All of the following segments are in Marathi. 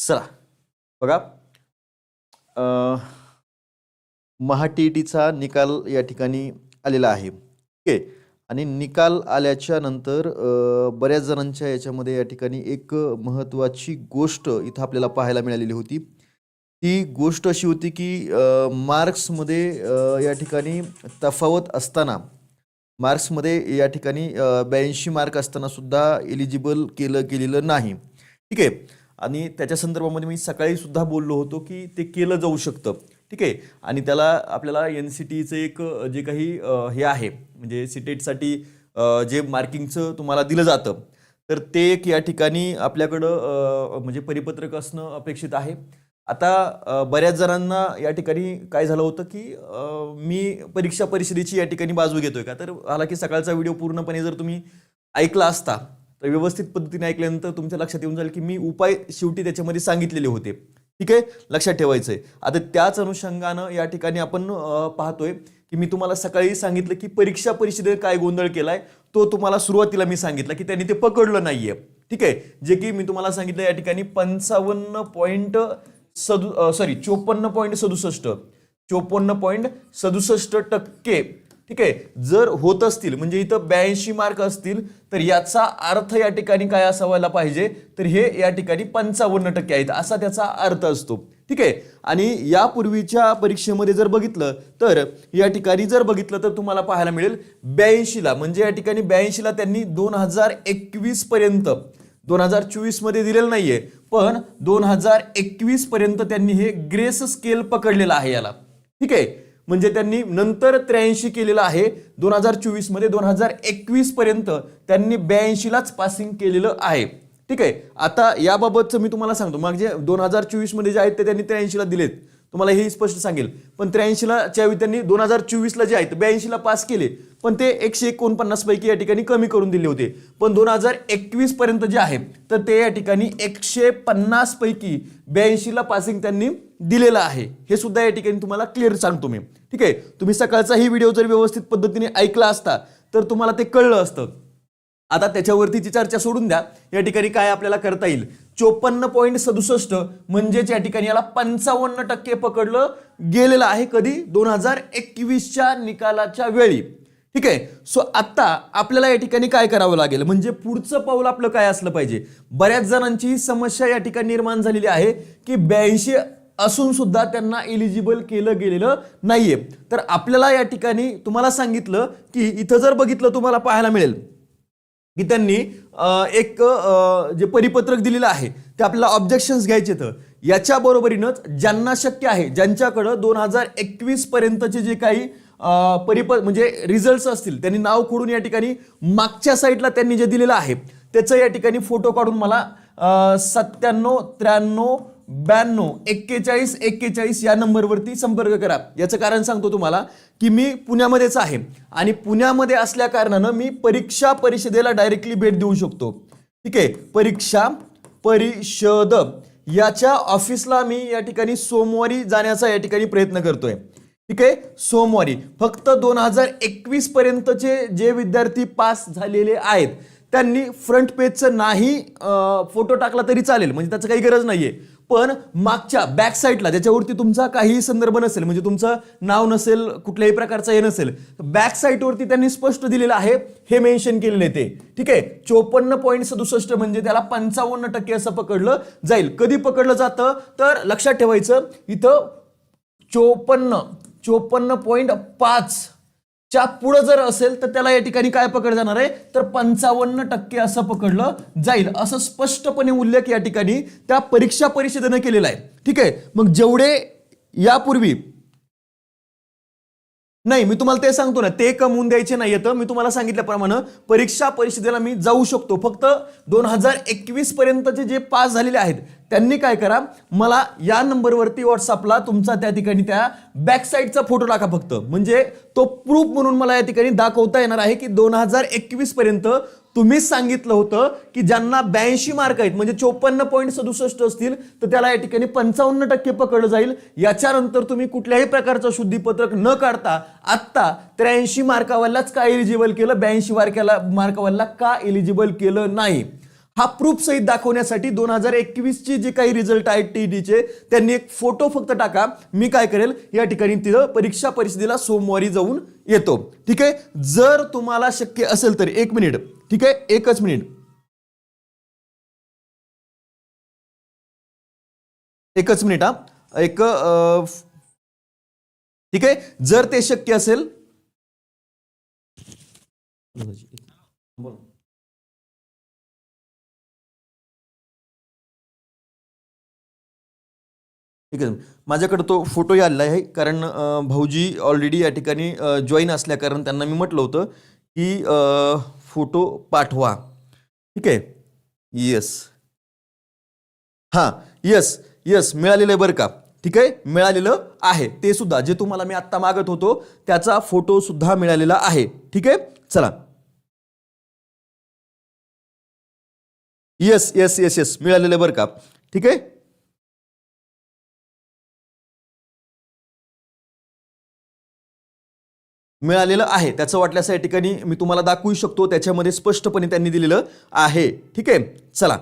चला. बघा. महा टी टीचा निकाल या ठिकाणी आलेला आहे. ठीक आहे आणि निकाल आल्याच्यानंतर बऱ्याच जणांच्या याच्यामध्ये या ठिकाणी एक महत्त्वाची गोष्ट इथं आपल्याला पाहायला मिळालेली होती. ती गोष्ट अशी होती की मार्क्समध्ये या ठिकाणी तफावत असताना मार्क्समध्ये या ठिकाणी ब्याऐंशी मार्क असताना सुद्धा एलिजिबल केलं गेलेलं नाही. ठीक आहे. आणि त्याच्या संदर्भामध्ये मी सकाळी सुद्धा बोललो होतो की ते केलं जाऊ शकतं. ठीक आहे? आणि त्याला आपल्याला एन सी टीचं एक जे काही हे आहे म्हणजे सिटेटसाठी जे मार्किंगचं तुम्हाला दिलं जातं तर ते एक या ठिकाणी आपल्याकडं म्हणजे परिपत्रक असणं अपेक्षित आहे. आता बऱ्याच जणांना या ठिकाणी काय झालं होतं की मी परीक्षा परिषदेची या ठिकाणी बाजू घेतोय का? तर हाला की सकाळचा व्हिडिओ पूर्णपणे जर तुम्ही ऐकला असता तर व्यवस्थित पद्धतीने ऐकल्यानंतर तुमच्या लक्षात येऊन जाईल की मी उपाय शेवटी त्याच्यामध्ये सांगितलेले होते. ठीक आहे? लक्षात ठेवायचं आहे आता त्याच अनुषंगानं या ठिकाणी आपण पाहतोय की मी तुम्हाला सकाळी सांगितलं की परीक्षा परिषदेत काय गोंधळ केलाय तो तुम्हाला सुरुवातीला मी सांगितलं की त्यांनी ते पकडलं नाहीये. ठीक आहे? जे की मी तुम्हाला सांगितलं या ठिकाणी पंचावन्न पॉईंट सदु सॉरी चोपन्न पॉईंट सदुसष्ट. चोपन्न पॉईंट सदुसष्ट टक्के. ठीक आहे? जर होत असतील म्हणजे इथं ब्याऐंशी मार्क असतील तर याचा अर्थ या ठिकाणी काय असावायला पाहिजे? तर हे या ठिकाणी पंचावन्न टक्के आहेत असा त्याचा अर्थ असतो. ठीक आहे? आणि यापूर्वीच्या परीक्षेमध्ये जर बघितलं तर या ठिकाणी जर बघितलं तर तुम्हाला पाहायला मिळेल ब्याऐंशीला म्हणजे या ठिकाणी ब्याऐंशीला त्यांनी दोन हजार एकवीस पर्यंत दोन हजार चोवीसमध्ये दिलेलं नाहीये पण दोन हजार एकवीस पर्यंत त्यांनी हे ग्रेस स्केल पकडलेलं आहे याला. ठीक आहे? म्हणजे त्यांनी नंतर त्र्याऐंशी केलेलं आहे. दोन हजार चोवीसमध्ये दोन हजार एकवीसपर्यंत त्यांनी ब्याऐंशीलाच पासिंग केलेलं आहे. ठीक आहे? आता याबाबतचं मी तुम्हाला सांगतो. मग जे दोन हजार चोवीसमध्ये जे आहेत ते त्यांनी त्र्याऐंशीला दिलेत. तुम्हाला हे स्पष्ट सांगेल. पण त्र्याऐंशीला च्या त्यांनी दोन हजार चोवीसला जे आहेत ब्याऐंशीला पास केले. पण ते एकशे एकोणपन्नास पैकी या ठिकाणी कमी करून दिले होते. पण दोन हजार एकवीस पर्यंत जे आहे तर ते या ठिकाणी एकशे पन्नास पैकी ब्याऐंशीला पासिंग त्यांनी दिलेलं आहे. हे सुद्धा या ठिकाणी तुम्हाला क्लिअर सांगतो मी. ठीक आहे? तुम्ही सकाळचा ही व्हिडिओ जर व्यवस्थित पद्धतीने ऐकला असता तर तुम्हाला ते कळलं असतं. आता त्याच्यावरतीची चर्चा सोडून द्या. या ठिकाणी काय आपल्याला करता येईल? चोपन्न पॉईंट सदुसष्ट म्हणजेच या ठिकाणी याला पंचावन्न टक्के पकडलं गेलेलं आहे कधी? दोन हजार एकवीसच्या निकालाच्या वेळी. ठीक आहे? सो आता आपल्याला या ठिकाणी काय करावं लागेल? म्हणजे पुढचं पाऊल आपलं काय असलं पाहिजे? बऱ्याच जणांची ही समस्या या ठिकाणी निर्माण झालेली आहे की ब्याऐंशी असून सुद्धा त्यांना एलिजिबल केलं गेलेलं नाहीये. तर आपल्याला या ठिकाणी तुम्हाला सांगितलं की इथं जर बघितलं तुम्हाला पाहायला मिळेल. की त्यांनी एक जे परिपत्रक दिलेलं आहे ते आपल्याला ऑब्जेक्शन्स घ्यायचे तर याच्या बरोबरीनंच ज्यांना शक्य आहे ज्यांच्याकडं दोन हजार एकवीस पर्यंतचे जे काही परिप म्हणजे रिझल्ट असतील त्यांनी नाव खोडून या ठिकाणी मागच्या साईडला त्यांनी जे दिलेलं आहे त्याचं या ठिकाणी फोटो काढून मला सत्त्याण्णव त्र्याण्णव ब्याण्णव एक्केचाळीस एक्केचाळीस या नंबरवरती संपर्क करा. याचं कारण सांगतो तुम्हाला की मी पुण्यामध्येच आहे आणि पुण्यामध्ये असल्या कारणानं मी परीक्षा परिषदेला डायरेक्टली भेट देऊ शकतो. ठीक आहे? परीक्षा परिषद. याच्या ऑफिसला मी या ठिकाणी सोमवारी जाण्याचा या ठिकाणी प्रयत्न करतोय. ठीक आहे? सोमवारी. फक्त दोन हजार एकवीस पर्यंतचे जे विद्यार्थी पास झालेले आहेत त्यांनी फ्रंट पेजचं नाही फोटो टाकला तरी चालेल. म्हणजे त्याचं काही गरज नाहीये. पण मागच्या बॅक साईडला ज्याच्यावरती तुमचा काही संदर्भ नसेल म्हणजे तुमचं नाव नसेल कुठल्याही प्रकारचं हे नसेल बॅक साईटवरती त्यांनी स्पष्ट दिलेलं आहे हे मेन्शन केलेलं आहे ते. ठीक आहे? चोपन्न पॉईंट सदुसष्ट म्हणजे त्याला पंचावन्न टक्के असं पकडलं जाईल. कधी पकडलं जातं? तर लक्षात ठेवायचं इथं चोपन्न चोपन्न पॉईंट पाच च्या पुढं जर असेल तर त्याला या ठिकाणी काय पकड जाणार आहे? तर पंचावन्न टक्के असं पकडलं जाईल. असं स्पष्टपणे उल्लेख या ठिकाणी त्या परीक्षा परिषदेनं केलेला आहे. ठीक आहे? मग जेवढे यापूर्वी नाही मी तुम्हाला ते सांगतो ना. ते कमवून द्यायचे नाही येतं मी तुम्हाला सांगितल्याप्रमाणे परीक्षा परिषदेला मी जाऊ शकतो. फक्त दोन हजार एकवीस पर्यंतचे जे पास झालेले आहेत त्यांनी काय करा मला या नंबरवरती व्हॉट्सअपला तुमचा त्या ठिकाणी त्या बॅक साईडचा फोटो टाका फक्त. म्हणजे तो प्रूफ म्हणून मला या ठिकाणी दाखवता येणार आहे की दोन हजार एकवीस पर्यंत तुम्हीच सांगितलं होतं की ज्यांना ब्याऐंशी मार्क आहेत म्हणजे चोपन्न पॉईंट सदुसष्ट असतील तर त्याला या ठिकाणी पंचावन्न टक्के पकडलं जाईल. याच्यानंतर तुम्ही कुठल्याही प्रकारचं शुद्धीपत्रक न काढता आत्ता त्र्याऐंशी मार्कावाल्याच का एलिजिबल केलं? ब्याऐंशी मार्काला मार्कावाला का एलिजिबल केलं नाही? हा प्रूफ सहित दाखवण्यासाठी दोन हजार एकवीसचे जे काही रिझल्ट आहेत टी डीचे त्यांनी एक फोटो फक्त टाका. मी काय करेल या ठिकाणी तिथं परीक्षा परिस्थितीला सोमवारी जाऊन येतो. ठीक आहे? जर तुम्हाला शक्य असेल तर एक मिनिट ठीक आहे? एकच मिनिट एकच मिनिट हा. एक ठीक आहे? जर ते शक्य असेल ठीक आहे. माझ्याकडे तो फोटोही आलेला आहे. कारण भाऊजी ऑलरेडी या ठिकाणी जॉईन असल्या कारण त्यांना मी म्हटलं होतं की फोटो पाठवा. ठीक आहे? येस हां. येस येस मिळालेलं आहे बरं का? ठीक आहे? मिळालेलं आहे. ते सुद्धा जे तुम्हाला मी आत्ता मागत होतो त्याचा फोटो सुद्धा मिळालेला आहे. ठीक आहे? चला. येस येस येस येस मिळालेलं आहे बरं का? ठीक आहे? मिळालेलं आहे. त्याचं वाटल्यास या ठिकाणी मी तुम्हाला दाखवू शकतो. त्याच्यामध्ये स्पष्टपणे त्यांनी दिलेलं आहे. ठीक आहे? चला.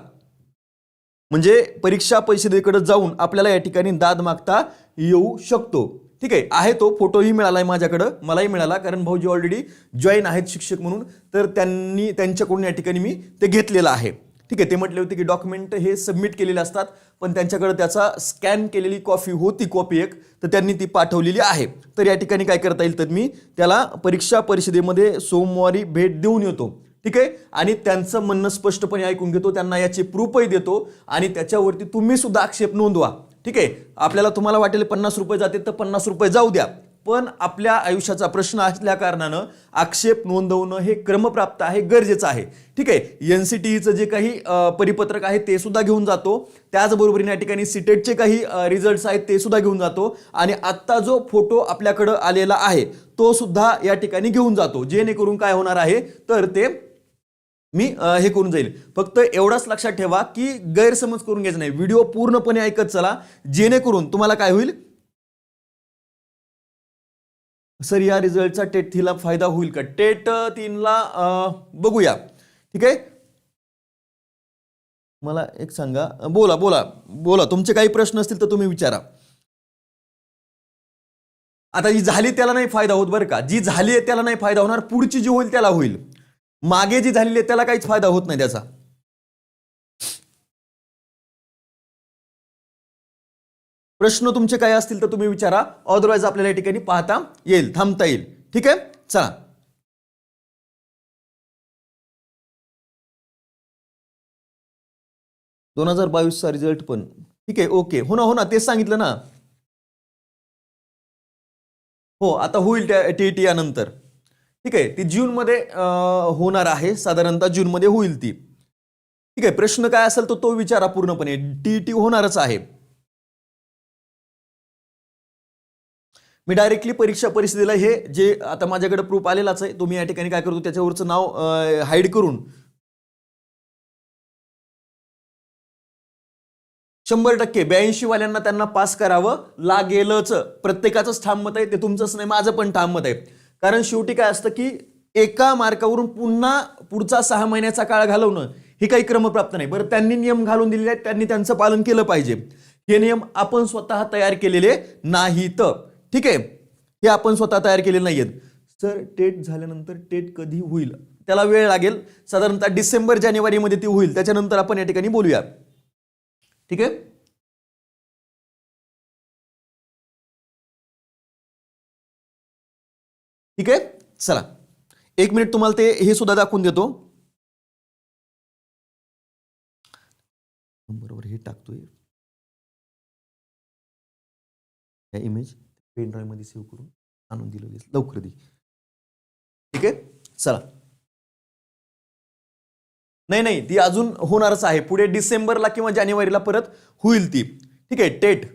म्हणजे परीक्षा परिषदेकडे जाऊन आपल्याला या ठिकाणी दाद मागता येऊ शकतो. ठीक आहे? आहे तो. फोटोही मिळाला आहे माझ्याकडं. मलाही मिळाला. कारण भाऊजी ऑलरेडी जॉईन आहेत शिक्षक म्हणून. तर त्यांनी त्यांच्याकडून या ठिकाणी मी ते घेतलेलं आहे. ठीक आहे ते म्हटले होते की डॉक्युमेंट हे सबमिट केलेले असतात पण त्यांच्याकडे त्याचा स्कॅन केलेली कॉपी होती कॉपी एक तर त्यांनी ती पाठवलेली आहे. तर या ठिकाणी काय करता येईल तर मी त्याला परीक्षा परिषदेमध्ये सोमवारी भेट देऊन येतो. ठीक आहे? आणि त्यांचं म्हणणं स्पष्टपणे ऐकून घेतो त्यांना याचे प्रूफही देतो आणि त्याच्यावरती तुम्ही सुद्धा आक्षेप नोंदवा. ठीक आहे? आपल्याला तुम्हाला वाटेल पन्नास रुपये जाते तर पन्नास रुपये जाऊ द्या. पण आपल्या आयुष्याचा प्रश्न असल्या कारणानं आक्षेप नोंदवणं हे क्रमप्राप्त आहे गरजेचं आहे. ठीक आहे एन सी टीचं जे काही परिपत्रक आहे ते सुद्धा घेऊन जातो. त्याचबरोबरीने या ठिकाणी सिटेटचे काही रिझल्ट्स आहेत ते सुद्धा घेऊन जातो. आणि आत्ता जो फोटो आपल्याकडं आलेला आहे तो सुद्धा या ठिकाणी घेऊन जातो. जेणेकरून काय होणार आहे तर ते मी हे करून जाईल. फक्त एवढाच लक्षात ठेवा की गैरसमज करून घ्यायचं नाही. व्हिडिओ पूर्णपणे ऐकत चला. जेणेकरून तुम्हाला काय होईल सर या रिझल्टचा टेट थ्रीला फायदा होईल का? टेट तीनला बघूया. ठीक आहे? मला एक सांगा. बोला बोला बोला. तुमचे काही प्रश्न असतील तर तुम्ही विचारा. आता जी झाली त्याला नाही फायदा होत बरं का. जी झाली आहे त्याला नाही फायदा होणार. पुढची जी होईल त्याला होईल. मागे जी झालेली आहे त्याला काहीच फायदा होत नाही त्याचा. प्रश्न तुमचे काय असतील तर तुम्ही विचारा. अदरवाईज आपल्याला या ठिकाणी पाहता येईल थांबता येईल. ठीक आहे? चला. दोन हजार बावीसचा रिझल्ट पण. ठीक आहे ओके हो ना हो ना तेच सांगितलं ना. हो आता होईल त्या टी टी यानंतर ठीक आहे ती जूनमध्ये होणार आहे. साधारणतः जूनमध्ये होईल ती. ठीक आहे प्रश्न काय असेल तर तो विचारा पूर्णपणे. टी टी होणारच आहे. मी डायरेक्टली परीक्षा परिस्थितीला हे जे आता माझ्याकडे प्रूफ आलेलाच आहे तुम्ही या ठिकाणी काय करतो त्याच्यावरचं नाव हाईड करून शंभर टक्के ब्याऐंशी वाल्यांना त्यांना पास करावं लागेलच. प्रत्येकाचंच ठाम मत आहे ते तुमचंच नाही माझं पण ठाम मत आहे. कारण शेवटी काय असतं की एका मार्कावरून पुन्हा पुढचा सहा महिन्याचा काळ घालवणं हे काही क्रमप्राप्त नाही. बरं त्यांनी नियम घालून दिलेले आहेत त्यांनी त्यांचं पालन केलं पाहिजे. हे नियम आपण स्वतः तयार केलेले नाहीत. ठीक आहे. हे आपण स्वतः तयार केलेले आहेत सर टेट झाल्यानंतर टेट कधी होईल? त्याला वेळ लागेल. साधारणतः डिसेंबर जानेवारीमध्ये ती होईल. त्याच्यानंतर आपण या ठिकाणी बोलूया. ठीक आहे? ठीक आहे? चला. एक मिनिट तुम्हाला ते हे सुद्धा दाखवून देतो. बरोबर हे टाकतोय. इमेज पेन सेव्ह करून आणून दिलं लवकर दे. ठीक आहे? चला. नाही नाही ती अजून होणारच आहे. पुढे डिसेंबरला किंवा जानेवारीला परत होईल ती. ठीक आहे टेट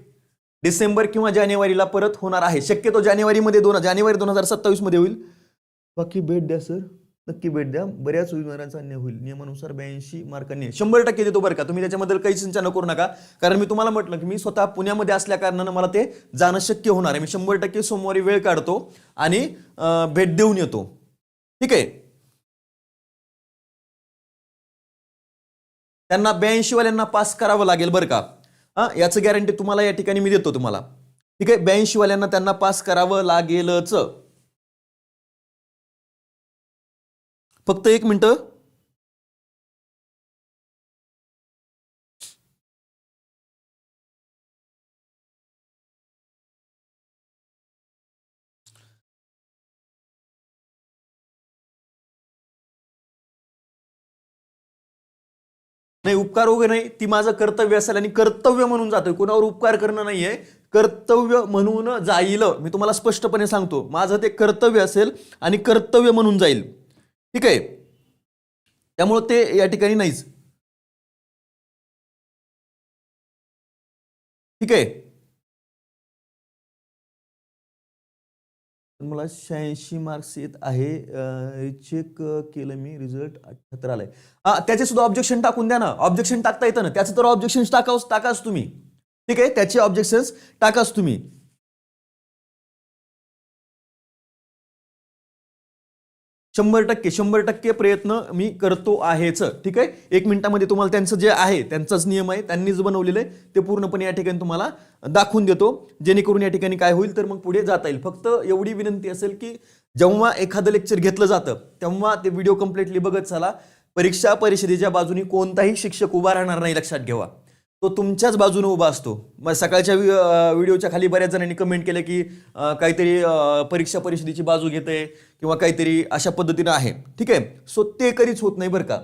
डिसेंबर किंवा जानेवारीला परत होणार आहे. शक्यतो जानेवारीमध्ये दोन जानेवारी दोन हजार सत्तावीसमध्ये होईल. बाकी भेट द्या सर. नक्की भेट द्या. बऱ्याच उमेदवारांचा अन्याय होईल. नियमानुसार ब्याऐंशी मार्कांनी शंभर टक्के देतो बरं का. तुम्ही त्याच्याबद्दल काही चिंता न करू नका. कारण मी तुम्हाला म्हटलं की मी स्वतः पुण्यामध्ये असल्या कारणानं मला ते जाणं शक्य होणार आहे. मी शंभर टक्के सोमवारी वेळ काढतो आणि भेट देऊन येतो. ठीक आहे? त्यांना ब्याऐंशी वाल्यांना पास करावं लागेल बरं का? हा याचं गॅरंटी तुम्हाला या ठिकाणी मी देतो तुम्हाला. ठीक आहे? ब्याऐंशी वाल्यांना त्यांना पास करावं लागेलच. फक्त एक मिनिट. नाही उपकार वगैरे नाही. ती माझं कर्तव्य असेल आणि कर्तव्य म्हणून जातोय. कोणावर उपकार करणं नाहीये. कर्तव्य म्हणून जाईल. मी तुम्हाला स्पष्टपणे सांगतो. माझं ते कर्तव्य असेल आणि कर्तव्य म्हणून जाईल. ठीक आहे. त्यामुळं ते या ठिकाणी नाहीच. ठीक आहे. मला शहाऐंशी मार्क्स येत आहे. चेक केलं मी. रिझल्ट अठ्याहत्तर आलाय. हा त्याचे सुद्धा ऑब्जेक्शन टाकून द्या ना. ऑब्जेक्शन टाकता येतं ना. त्याचं तर ऑब्जेक्शन टाकाच टाकाच तुम्ही. ठीक आहे? त्याचे ऑब्जेक्शन्स टाकाच तुम्ही. शंभर टक्के शंभर टक्के प्रयत्न मी करतो आहेच. ठीक आहे? एक मिनिटामध्ये तुम्हाला त्यांचं जे आहे त्यांचाच नियम आहे त्यांनीच बनवलेलं आहे ते पूर्णपणे या ठिकाणी तुम्हाला दाखवून देतो. जेणेकरून या ठिकाणी काय होईल तर मग पुढे जाता येईल. फक्त एवढी विनंती असेल की जेव्हा एखादं लेक्चर घेतलं जातं तेव्हा ते व्हिडिओ कम्प्लिटली बघत चला. परीक्षा परिषदेच्या बाजूने कोणताही शिक्षक उभा राहणार नाही लक्षात घेवा तो तुमच्याच बाजूने उभा असतो. मग सकाळच्या व्हिडिओच्या खाली बऱ्याच जणांनी कमेंट केलं की काहीतरी परीक्षा परिषदेची बाजू घेते किंवा काहीतरी अशा पद्धतीनं आहे. ठीक आहे? सो ते कधीच होत नाही बरं का?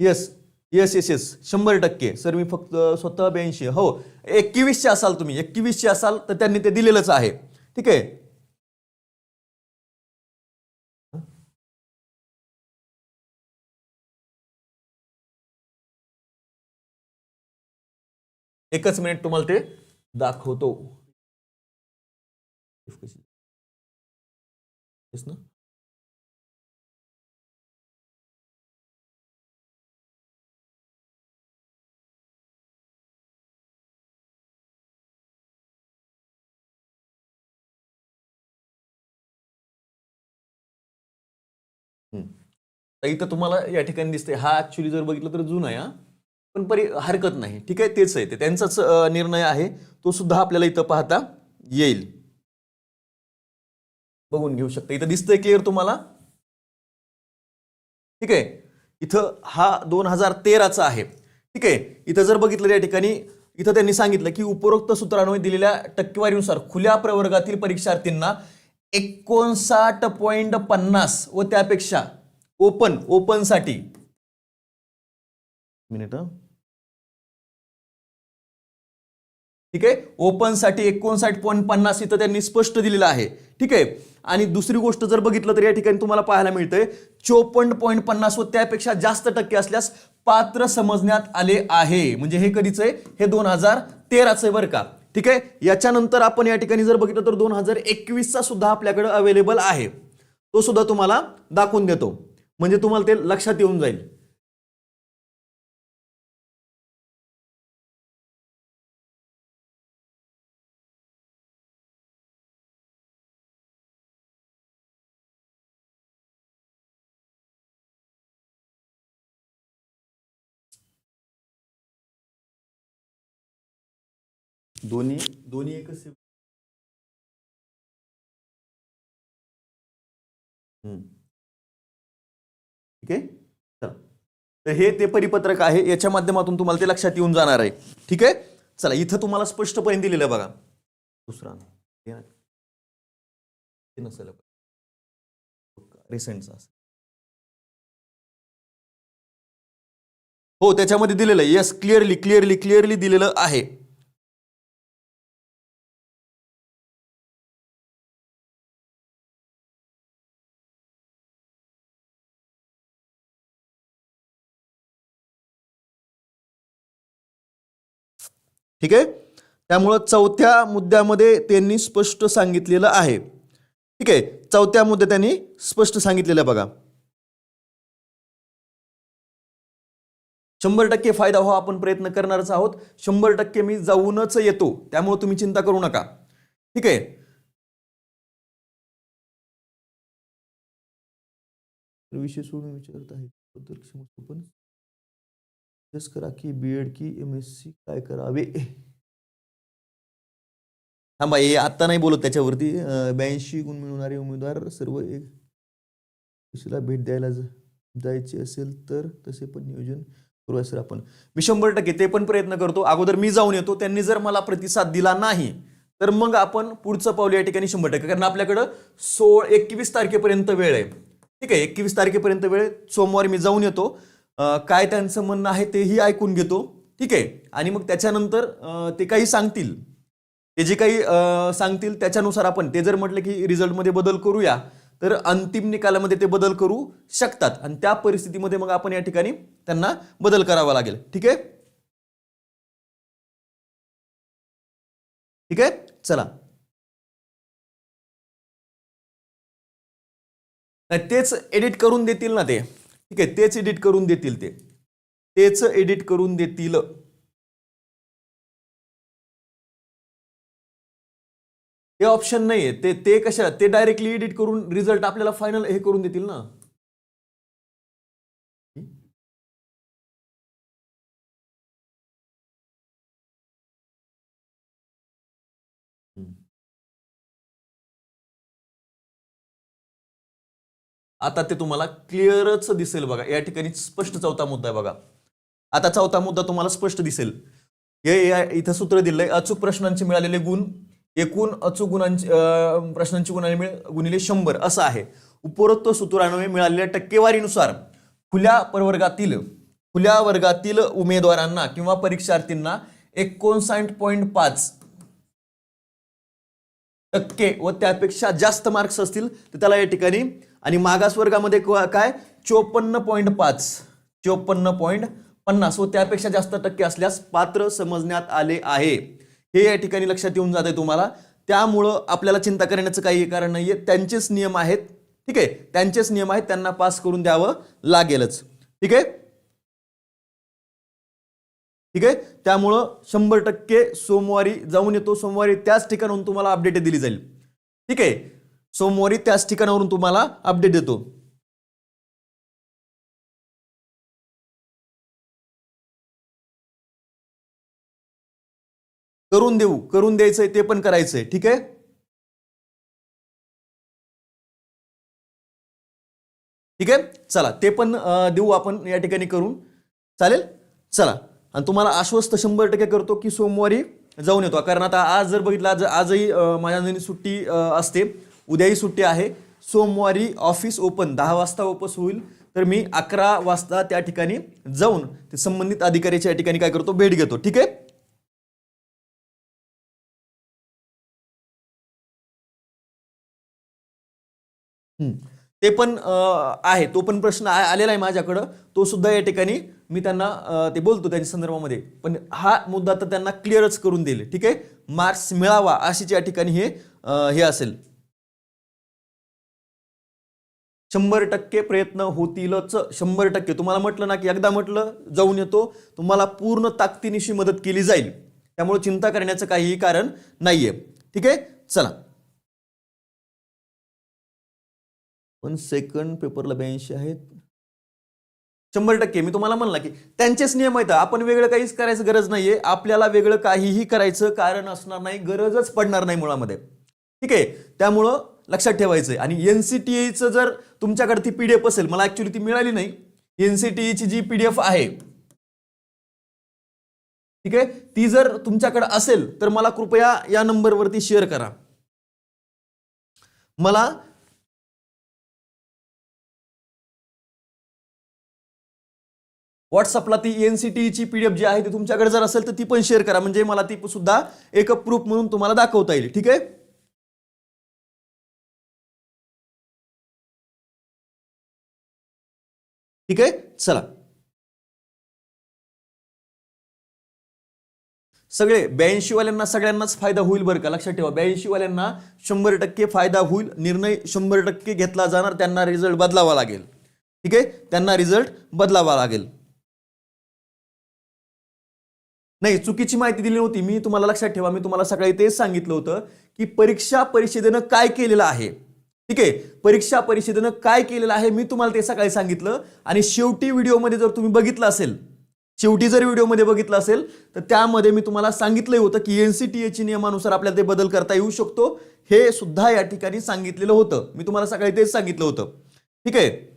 येस येस येस येस शंभर टक्के. सर मी फक्त स्वतः ब्याऐंशी हो एकवीसशे असाल तुम्ही. एकवीसशे असाल तर त्यांनी ते दिलेलंच आहे. ठीक आहे? एकच मिनिट तुम्हाला ते दाखवतो. ना. तर इथं तुम्हाला या ठिकाणी दिसते हा ऍक्च्युली जर बघितलं तर जुना आहे हा. पण परी हरकत नाही. ठीक आहे? तेच आहे ते. त्यांचाच निर्णय आहे. तो सुद्धा आपल्याला इथं पाहता येईल. बघून घेऊ शकता. इथं दिसतंय क्लिअर तुम्हाला? ठीक आहे? इथं हा दोन हजार तेराचा आहे. ठीक आहे? इथं जर बघितलं या ठिकाणी इथं त्यांनी सांगितलं की उपरोक्त सूत्रान्वये दिलेल्या टक्केवारीनुसार खुल्या प्रवर्गातील परीक्षार्थींना एकोणसाठ पॉईंट पन्नास व त्यापेक्षा ओपन ओपनसाठी मिनिट. ठीक आहे? ओपनसाठी एकोणसाठ पॉईंट पन्नास इथं त्यांनी स्पष्ट दिलेलं आहे. ठीक आहे? आणि दुसरी गोष्ट जर बघितलं तर या ठिकाणी तुम्हाला पाहायला मिळतंय चोपन्न पॉईंट पन्नास व त्यापेक्षा जास्त टक्के असल्यास पात्र समजण्यात आले आहे. म्हणजे हे कधीच आहे? हे दोन हजार तेराचं आहे बरं का. ठीक आहे? याच्यानंतर आपण या ठिकाणी जर बघितलं तर दोन हजार एकवीसचा सुद्धा आपल्याकडे अवेलेबल आहे. तो सुद्धा तुम्हाला दाखवून देतो. म्हणजे तुम्हाला ते लक्षात येऊन जाईल. दोन्ही दोन्ही एकच ठीक आहे? चला. तर हे ते परिपत्रक आहे. याच्या माध्यमातून तुम्हाला ते लक्षात येऊन जाणार आहे. ठीक आहे? चला इथं तुम्हाला स्पष्टपणे दिलेलं बघा. दुसरा हे नसेल. रिसेंटचा हो त्याच्यामध्ये दिलेलं आहे. येस क्लिअरली क्लिअरली क्लिअरली दिलेलं आहे. ठीक आहे? त्यामुळं चौथ्या मुद्द्यामध्ये त्यांनी स्पष्ट सांगितलेलं आहे. ठीक आहे? चौथ्या मुद्द्यात त्यांनी स्पष्ट सांगितलेलं आहे बघा. शंभर टक्के फायदा व्हावा आपण प्रयत्न करणारच आहोत. शंभर टक्के मी जाऊनच येतो. त्यामुळे तुम्ही चिंता करू नका. ठीक आहे? विषय सोडून विचारत आहे. अभ्यास करा की बी एड की एम एस सी काय करावे? थांबा हे आत्ता नाही बोलत त्याच्यावरती ब्याऐंशी गुण मिळवणारे उमेदवार सर्व एक परीक्षेला भेट द्यायला जायचे असेल तर तसे पण नियोजन करूया सर आपण. मी शंभर टक्के ते पण प्रयत्न करतो. अगोदर मी जाऊन येतो. त्यांनी जर मला प्रतिसाद दिला नाही तर मग आपण पुढचं पाऊल या ठिकाणी शंभर टक्के. कारण आपल्याकडं सोळ एकवीस तारखेपर्यंत वेळ आहे. ठीक आहे एकवीस तारखेपर्यंत वेळ सोमवारी मी जाऊन येतो. काय त्यांचं म्हणणं आहे तेही ऐकून घेतो. ठीक आहे? आणि मग त्याच्यानंतर ते काही सांगतील. ते जे काही सांगतील त्याच्यानुसार आपण ते जर म्हटलं की रिझल्टमध्ये बदल करूया तर अंतिम निकालामध्ये ते बदल करू शकतात. आणि त्या परिस्थितीमध्ये मग आपण या ठिकाणी त्यांना बदल करावा लागेल. ठीक आहे? ठीक आहे? चला. नाही, तेच एडिट करून देतील ना ते. ठीक आहे तेच एडिट करून देतील ते. तेच एडिट करून देतील. हे ऑप्शन नाहीये. ते ते कशा ते डायरेक्टली एडिट करून रिझल्ट आपल्याला फायनल हे करून देतील ना. आता ते तुम्हाला क्लिअरच दिसेल बघा. या ठिकाणी स्पष्ट चौथा मुद्दा आहे बघा. आता चौथा मुद्दा तुम्हाला स्पष्ट दिसेल. हे इथं सूत्र दिलंय अचूक प्रश्नांचे मिळालेले गुण एकूण अचूक गुणांची प्रश्नांची गुणाने मिळ- गुणिले शंभर असं आहे. उपरोक्त सूत्रान्वये मिळालेल्या टक्केवारीनुसार खुल्या प्रवर्गातील खुल्या वर्गातील उमेदवारांना किंवा परीक्षार्थींना एकोणसाठ पॉईंट पाच टक्के व त्यापेक्षा जास्त मार्क्स असतील तर त्याला या ठिकाणी आणि मागास वर्गामध्ये क- काय? चोपन्न पॉईंट पाच. चोपन्न पॉईंट पन्नास व त्यापेक्षा जास्त टक्के असल्यास पात्र समजण्यात आले आहे. हे या ठिकाणी लक्षात येऊन जाते तुम्हाला. त्यामुळं आपल्याला चिंता करण्याचं काही कारण नाही आहे त्यांचेच नियम आहेत. ठीक आहे? त्यांचेच नियम आहेत. त्यांना पास करून द्यावं लागेलच. ठीक आहे? ठीक आहे? त्यामुळं शंभर टक्के सोमवारी जाऊन येतो. सोमवारी त्याच ठिकाणाहून तुम्हाला अपडेट दिली जाईल. ठीक आहे? सोमवारी त्याच ठिकाणावरून तुम्हाला अपडेट देतो. करून देऊ. करून द्यायचंय ते पण करायचंय. ठीक आहे? ठीक आहे? चला. ते पण देऊ आपण या ठिकाणी करून. चालेल? चला. आणि तुम्हाला आश्वस्त शंभर टक्के करतो की सोमवारी जाऊन येतो. कारण आता आज जर बघितलं आज आजही माझ्या घरी सुट्टी असते. उद्याही सुट्टी आहे. सोमवारी ऑफिस ओपन दहा वाजता ओपन होईल. तर मी अकरा वाजता त्या ठिकाणी जाऊन ते संबंधित अधिकाऱ्याच्या या ठिकाणी काय करतो भेट घेतो. ठीक आहे? हम्म. ते पण आहे. तो पण प्रश्न आलेला आहे माझ्याकडं. तो सुद्धा या ठिकाणी मी त्यांना ते बोलतो त्यांच्या संदर्भामध्ये. पण हा मुद्दा तर त्यांना क्लिअरच करून देईल. ठीक आहे? मार्क्स मिळावा अशीच या ठिकाणी हे हे असेल. शंभर टक्के प्रयत्न होतीलच. शंभर टक्के. तुम्हाला म्हटलं ना की एकदा म्हटलं जाऊन येतो. तुम्हाला पूर्ण ताकदीनिशी मदत केली जाईल. त्यामुळे चिंता करण्याचं काहीही कारण नाहीये. ठीक आहे? चला. पण सेकंड पेपरला ब्याऐंशी आहेत. शंभर टक्के. मी तुम्हाला म्हणला की त्यांचेच नियम आहेत. आपण वेगळं काहीच करायचं गरज नाहीये. आपल्याला वेगळं काहीही करायचं कारण असणार नाही गरजच पडणार नाही मुळामध्ये. ठीक आहे? त्यामुळं लक्षात ठेवायचंय. आणि एनसीटीईचं जर तुमच्याकडे ती पीडीएफ असेल मला ऍक्च्युली ती मिळाली नाही. एनसीटीईची जी पीडीएफ आहे ठीक आहे? ती जर तुमच्याकडे असेल तर मला कृपया या नंबरवरती शेअर करा. मला व्हॉट्सअपला ती एनसीटीची पीडीएफ जी आहे ती तुमच्याकडे जर असेल तर ती पण शेअर करा. म्हणजे मला ती सुद्धा एक प्रूफ म्हणून तुम्हाला दाखवता येईल. ठीक आहे? ठीक आहे? चला. सगळे ब्याऐंशी वाल्यांना सगळ्यांनाच फायदा होईल बरं का? लक्षात ठेवा. ब्याऐंशी वाल्यांना शंभर टक्के फायदा होईल. निर्णय शंभर टक्के घेतला जाणार. त्यांना रिझल्ट बदलावा लागेल. ठीक आहे? त्यांना रिझल्ट बदलावा लागेल. नाही चुकीची माहिती दिली नव्हती. मी तुम्हाला लक्षात ठेवा मी तुम्हाला सकाळी तेच सांगितलं होतं की परीक्षा परिषदेनं काय केलेलं आहे. ठीक आहे? परीक्षा परिषदेनं काय केलेलं आहे मी तुम्हाला ते सकाळी सांगितलं. आणि शेवटी व्हिडिओमध्ये जर तुम्ही बघितलं असेल शेवटी जर व्हिडिओमध्ये बघितलं असेल तर त्यामध्ये मी तुम्हाला सांगितलं होतं की एनसीटीएची नियमानुसार आपल्याला ते बदल करता येऊ शकतो. हे सुद्धा या ठिकाणी सांगितलेलं होतं. मी तुम्हाला सकाळी तेच सांगितलं होतं. ठीक आहे?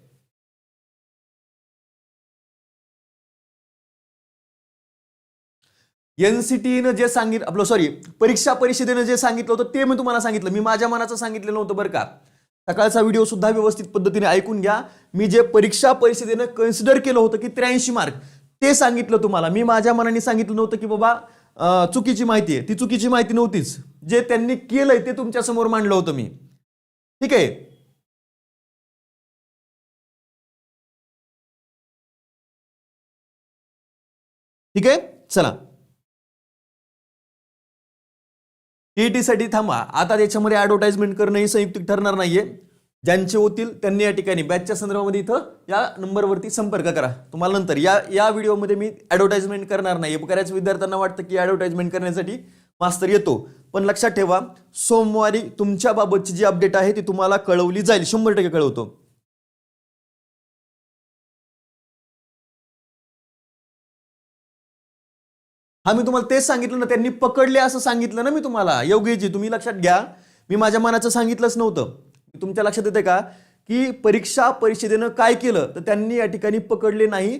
एनसीटीनं जे सांगितलं आपलं सॉरी परीक्षा परिषदेनं जे सांगितलं होतं ते मी तुम्हाला सांगितलं. मी माझ्या मनाचं सांगितलेलं नव्हतं बरं का. सकाळचा व्हिडिओ सुद्धा व्यवस्थित पद्धतीने ऐकून घ्या. मी जे परीक्षा परिषदेनं कन्सिडर केलं होतं की त्र्याऐंशी मार्क ते सांगितलं तुम्हाला. मी माझ्या मनाने सांगितलं नव्हतं की बाबा चुकीची माहिती आहे. ती चुकीची माहिती नव्हतीच. जे त्यांनी केलंय ते तुमच्यासमोर मांडलं होतं मी. ठीक आहे? ठीक आहे? चला. टीईटी साठी थांबा. आता त्याच्यामध्ये ऍडव्हर्टाइजमेंट करणं हे संयुक्त ठरणार नाहीये. ज्यांचे होतील त्यांनी या ठिकाणी बॅचच्या संदर्भामध्ये इथं या नंबरवरती संपर्क करा. तुम्हाला नंतर या या व्हिडिओमध्ये मी ॲडव्हर्टाइजमेंट करणार नाही बऱ्याच विद्यार्थ्यांना वाटतं की ॲडव्हर्टाइजमेंट करण्यासाठी मास्तर येतो. पण लक्षात ठेवा सोमवारी तुमच्याबाबतची जी अपडेट आहे ती तुम्हाला कळवली जाईल. शंभर टक्के कळवतो. हा मी तुम्हाला तेच सांगितलं ना त्यांनी पकडले असं सांगितलं ना मी तुम्हाला. योगेजी तुम्ही लक्षात घ्या. मी माझ्या मनाचं सांगितलंच नव्हतं. तुमच्या लक्षात येते का? की परीक्षा परिषदेनं काय केलं तर त्यांनी या ठिकाणी पकडले नाही.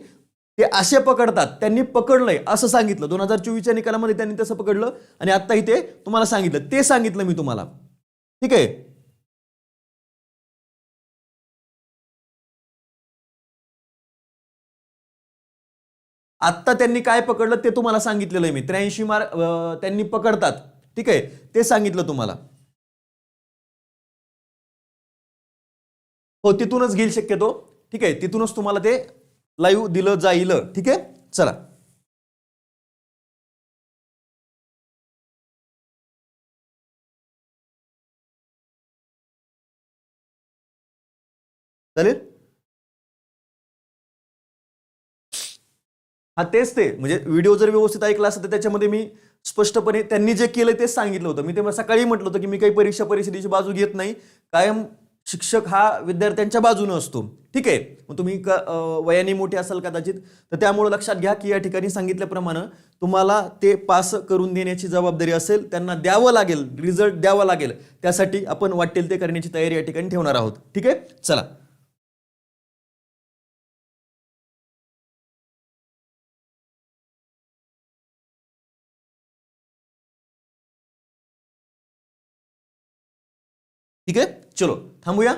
ते असे पकडतात त्यांनी पकडलंय असं सांगितलं. दोन हजार चोवीसच्या निकालामध्ये त्यांनी तसं पकडलं आणि आता इथे तुम्हाला सांगितलं. ते सांगितलं मी तुम्हाला. ठीक आहे? आत्ता त्यांनी काय पकडलं ते तुम्हाला सांगितलेलं आहे मी. त्र्याऐंशी मार्क त्यांनी पकडतात. ठीक आहे? ते सांगितलं तुम्हाला. हो तिथूनच घेईल शक्यतो. ठीक आहे? तिथूनच तुम्हाला ते लाईव्ह दिलं जाईल. ठीक आहे? चला. चालेल? हा तेच ते. म्हणजे व्हिडिओ जर व्यवस्थित ऐकला असता तर त्याच्यामध्ये मी स्पष्टपणे त्यांनी जे केलं तेच सांगितलं होतं. मी ते सकाळी म्हटलं होतं की मी काही परीक्षा परिषदेची बाजू घेत नाही. कायम शिक्षक हा विद्यार्थ्यांच्या बाजूने असतो. ठीक आहे? मग तुम्ही क- वयाने मोठे असाल कदाचित तर त्यामुळे लक्षात घ्या की या ठिकाणी सांगितल्याप्रमाणे तुम्हाला ते पास करून देण्याची जबाबदारी असेल त्यांना द्यावं लागेल रिझल्ट द्यावा लागेल. त्यासाठी आपण वाटेल ते करण्याची तयारी या ठिकाणी ठेवणार आहोत. ठीक आहे? चला. ठीक आहे? चलो थांबूया.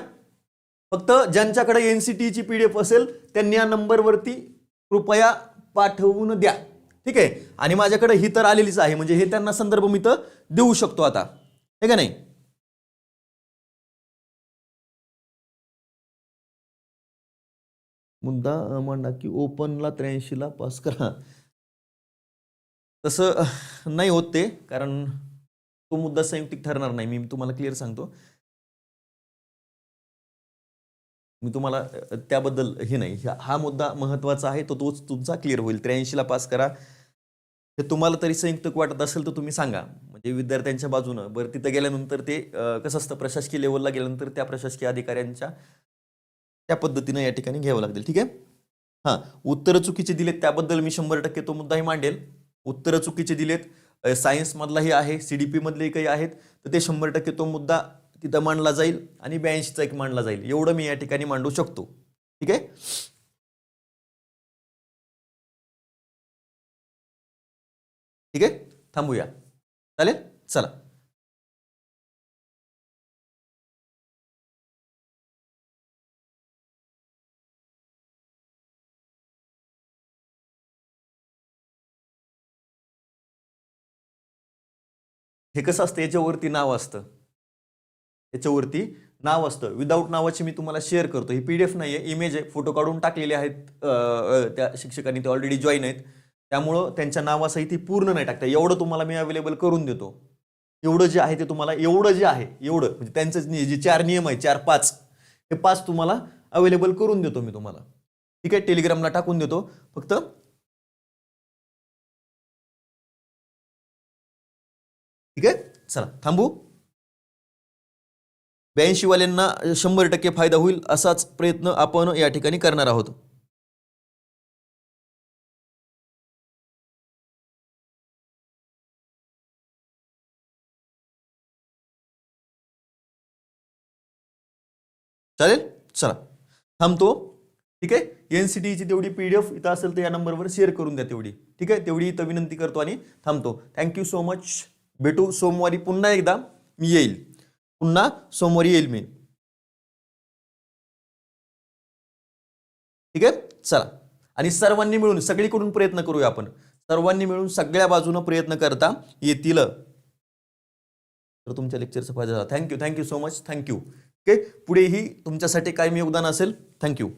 फक्त ज्यांच्याकडे एनसीटीई ची पी डी एफ असेल त्यांनी या नंबरवरती कृपया पाठवून द्या. ठीक आहे? आणि माझ्याकडे ही तर आलेलीच आहे म्हणजे हे त्यांना संदर्भ मी तर देऊ शकतो आता. हे का नाही? मुद्दा अं, मांडा की ओपनला त्र्याऐंशीला पास करा. तसं नाही होत ते कारण तो मुद्दा संयुक्तिक ठरणार नाही. मी तुम्हाला क्लिअर सांगतो. मी तुम्हाला त्याबद्दल हे नाही. हा- हा मुद्दा महत्त्वाचा आहे तो तोच तुमचा क्लिअर होईल. त्र्याऐंशीला पास करा. हे तुम्हाला तरी संयुक्त वाटत असेल तर तुम्ही सांगा. म्हणजे विद्यार्थ्यांच्या बाजूनं. बरं तिथं गेल्यानंतर ते कसं असतं प्रशासकीय लेवलला गेल्यानंतर त्या प्रशासकीय अधिकाऱ्यांच्या त्या पद्धतीनं या ठिकाणी घ्यावं लागेल. ठीक आहे? हां. उत्तरं चुकीचे दिलेत त्याबद्दल मी शंभर टक्के तो मुद्दाही मांडेल. उत्तरं चुकीचे दिलेत सायन्समधलाही आहे सी डी पीमधलेही काही आहेत तर ते शंभर टक्के तो मुद्दा तिथं मांडला जाईल आणि ब्याऐंशीचा एक मांडला जाईल. एवढं मी या ठिकाणी मांडू शकतो. ठीक आहे? ठीक आहे? थांबूया. चालेल? चला. हे कसं असतं? याच्यावरती नाव असतं. याच्यावरती नाव असतं. विदाऊट नावाची मी तुम्हाला शेअर करतो. ही पीडीएफ नाही आहे इमेज आहे. फोटो काढून टाकलेले आहेत. त्या शिक्षकांनी ते ऑलरेडी जॉईन आहेत. त्यामुळं त्यांच्या नावासहित ती पूर्ण नाही टाकता. एवढं तुम्हाला मी अवेलेबल करून देतो. एवढं जे आहे ते तुम्हाला एवढं जे आहे एवढं. म्हणजे त्यांचं जे चार नियम आहे चार पाच हे पाच तुम्हाला अवेलेबल करून देतो मी तुम्हाला. ठीक आहे? टेलिग्रामला टाकून देतो. फक्त ठीक आहे? चला थांबू. ब्याऐंशी वाल्यांना शंभर टक्के फायदा होईल असाच प्रयत्न आपण या ठिकाणी करणार आहोत. चालेल? चला. थांबतो. ठीक आहे? एन सी टीची तेवढी पी डी एफ इथं असेल तर या नंबरवर शेअर करून द्या तेवढी. ठीक आहे? तेवढी इथं विनंती करतो आणि थांबतो. थँक्यू सो मच भेटू सोमवारी पुन्हा एकदा. मी येईल. पुन्हा सोमवारी येईल मी. ठीक आहे? चला. आणि सर्वांनी मिळून सगळीकडून प्रयत्न करूया आपण. सर्वांनी मिळून सगळ्या बाजूनं प्रयत्न करता येतील. तर तुमच्या लेक्चरचा फायदा झाला. Thank you thank you so much thank you okay पुढेही तुमच्यासाठी काय मी योगदान असेल. थँक्यू